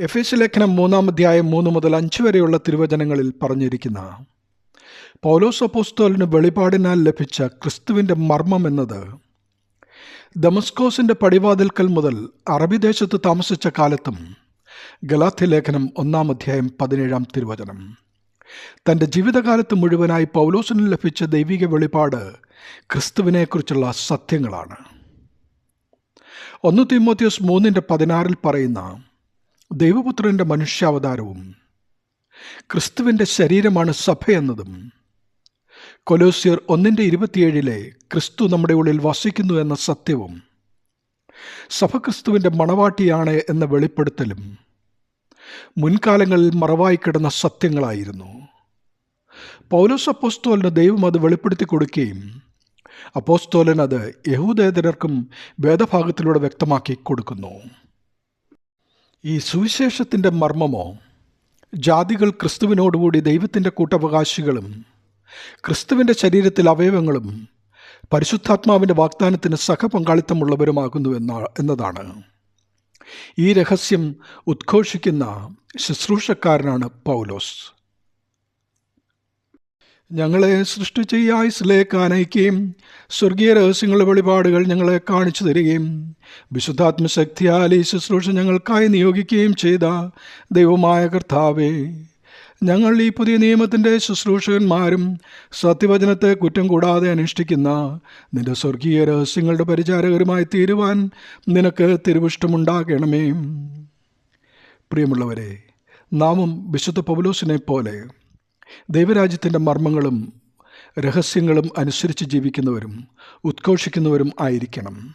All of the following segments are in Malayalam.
എഫ് എസ് ലേഖനം മൂന്നാം അധ്യായം മൂന്ന് മുതൽ അഞ്ച് വരെയുള്ള തിരുവചനങ്ങളിൽ പറഞ്ഞിരിക്കുന്ന പൗലോസ് വെളിപാടിനാൽ ലഭിച്ച ക്രിസ്തുവിന്റെ മർമ്മം എന്നത് ദമസ്കോസിന്റെ പടിവാതിൽക്കൽ മുതൽ അറബി ദേശത്ത് താമസിച്ച കാലത്തും ഗലാത്തി ലേഖനം ഒന്നാം അധ്യായം പതിനേഴാം തിരുവചനം. തന്റെ ജീവിതകാലത്ത് മുഴുവനായി പൗലോസിന് ലഭിച്ച ദൈവിക വെളിപാട് ക്രിസ്തുവിനെക്കുറിച്ചുള്ള സത്യങ്ങളാണ്. ഒന്ന് തിമോത്യോസ് മൂന്നിന്റെ പതിനാറിൽ പറയുന്ന ദൈവപുത്രന്റെ മനുഷ്യാവതാരവും ക്രിസ്തുവിന്റെ ശരീരമാണ് സഭ എന്നതും. കൊലോസിയർ ഒന്നിന്റെ ഇരുപത്തിയേഴിലെ ക്രിസ്തു നമ്മുടെ ഉള്ളിൽ വസിക്കുന്നു എന്ന സത്യവും സഭ ക്രിസ്തുവിന്റെ മണവാട്ടിയാണ് എന്ന വെളിപ്പെടുത്തലും മുൻകാലങ്ങളിൽ മറവായി കിടന്ന സത്യങ്ങളായിരുന്നു. പൗലോസ് അപ്പോസ്തോലിന് ദൈവം അത് വെളിപ്പെടുത്തി കൊടുക്കുകയും അപ്പോസ്തോലൻ അത് യഹൂദേതരർക്കും വേദഭാഗത്തിലൂടെ വ്യക്തമാക്കി കൊടുക്കുന്നു. ഈ സുവിശേഷത്തിന്റെ മർമ്മമോ? ജാതികൾ ക്രിസ്തുവിനോടുകൂടി ദൈവത്തിന്റെ കൂട്ടവകാശികളും ക്രിസ്തുവിന്റെ ശരീരത്തിൽ അവയവങ്ങളും പരിശുദ്ധാത്മാവിന്റെ വാഗ്ദാനത്തിന് സഹപങ്കാളിത്തമുള്ളവരുമാകുന്നു എന്ന എന്നതാണ്. ഈ രഹസ്യം ഉദ്ഘോഷിക്കുന്ന ശുശ്രൂഷക്കാരനാണ് പൗലോസ്. ഞങ്ങളെ സൃഷ്ടിച്ച ഈ ആയുസിലേക്ക് അനയിക്കുകയും സ്വർഗീയ രഹസ്യങ്ങളുടെ വെളിപാടുകൾ ഞങ്ങളെ കാണിച്ചു തരികയും വിശുദ്ധാത്മശക്തിയാൽ ഈ ശുശ്രൂഷ ഞങ്ങൾക്കായി നിയോഗിക്കുകയും ചെയ്ത ദൈവമായ കർത്താവേ ഞങ്ങൾ ഈ പുതിയ നിയമത്തിന്റെ ശുശ്രൂഷകന്മാരും സത്യവചനത്തെ കുറ്റം കൂടാതെ അനുഷ്ഠിക്കുന്ന നിന്റെ സ്വർഗീയ രഹസ്യങ്ങളുടെ പരിചാരകരുമായി തീരുവാൻ നിനക്ക് തിരുവിഷ്ടമുണ്ടാകണമേ. പ്രിയമുള്ളവരെ നാമും വിശുദ്ധ പൗലോസിനെ പോലെ ദൈവരാജ്യത്തിന്റെ മർമ്മങ്ങളും രഹസ്യങ്ങളും അനുസരിച്ച് ജീവിക്കുന്നവരും ഉദ്ഘോഷിക്കുന്നവരും ആയിരിക്കണം.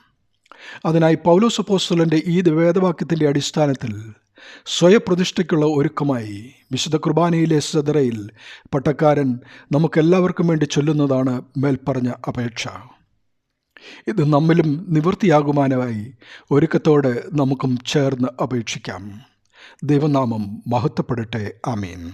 അതിനായി പൗലോസ് അപ്പോസ്തലന്റെ ഈ വേദവാക്യത്തിന്റെ അടിസ്ഥാനത്തിൽ സ്വയപ്രതിഷ്ഠയ്ക്കുള്ള ഒരുക്കമായി വിശുദ്ധ കുർബാനയിലെ സദറയിൽ പട്ടക്കാരൻ നമുക്കെല്ലാവർക്കും വേണ്ടി ചൊല്ലുന്നതാണ് മേൽപ്പറഞ്ഞ അപേക്ഷ. ഇത് നമ്മിലും നിവൃത്തിയാകുവാനായി ഒരുക്കത്തോടെ നമുക്കും ചേർന്ന് അപേക്ഷിക്കാം. ദൈവനാമം മഹത്വപ്പെടട്ടെ. ആമീൻ.